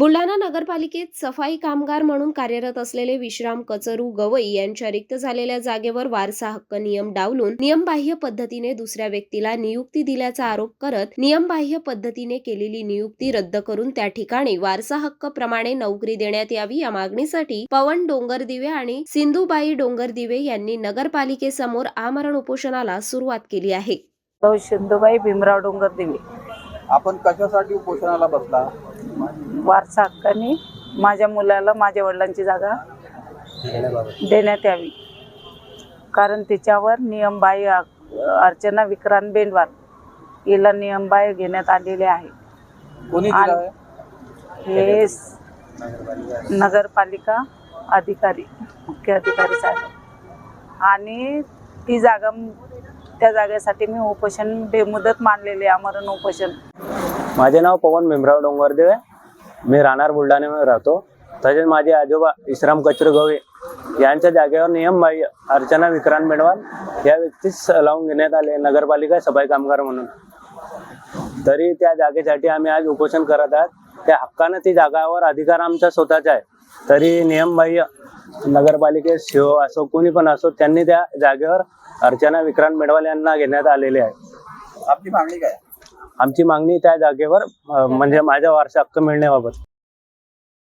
बुलढाणा नगरपालिकेत सफाई कामगार म्हणून कार्यरत असलेले विश्राम कचरू गवई यांच्या रिक्त झालेल्या जागेवर वारसा हक्क नियम डावलून नियमबाह्य पद्धतीने दुसऱ्या व्यक्तीला नियुक्ती दिल्याचा आरोप करत नियमबाह्य पद्धतीने केलेली नियुक्ती रद्द करून त्या ठिकाणी वारसा हक्क प्रमाणे नोकरी देण्यात यावी या मागणीसाठी पवन डोंगरदिवे आणि सिंधुबाई डोंगरदिवे यांनी नगरपालिकेसमोर आमरण उपोषणाला सुरुवात केली आहे. सिंधुबाई भीमराव डोंगरदेवी. आपण कशासाठी उपोषणाला बसला? वारसा हक्काने माझ्या मुलाला माझ्या वडिलांची जागा देण्यात यावी. कारण तिच्यावर नियमबाह्य अर्चना विक्रांत बेंडवार हिला नियमबाह्य घेण्यात आलेले आहे? हे नगरपालिका अधिकारी मुख्य अधिकारी साहेब. आणि ती जागा त्या जागेसाठी मी उपोषण बेमुदत मानलेले आमरण उपोषण. माझे नाव पवन भीमराव डोंगरदेव आहे. मी राहणार बुलढाण्यामध्ये राहतो. तसेच माझे आजोबा इश्राम कचरू गवळे यांच्या जागेवर नियमबाह्य अर्चना विक्रांत मेडवाल या व्यक्तीस लावून घेण्यात आले नगरपालिका सफाई कामगार म्हणून. तरी त्या जागेसाठी आम्ही आज उपोषण करत आहात. त्या हक्कानं ती जागावर अधिकार आमचा स्वतःचा आहे. तरी नियमबाह्य नगरपालिकेत शिव असो कोणी पण असो त्यांनी त्या जागेवर अर्चना विक्रांत मेडवाल यांना घेण्यात आलेले आहे. आपली मागणी काय? आमची मागणी त्या जागेवर अं, म्हणजे माझ्या वारसा हक्क मिळण्याबाबत.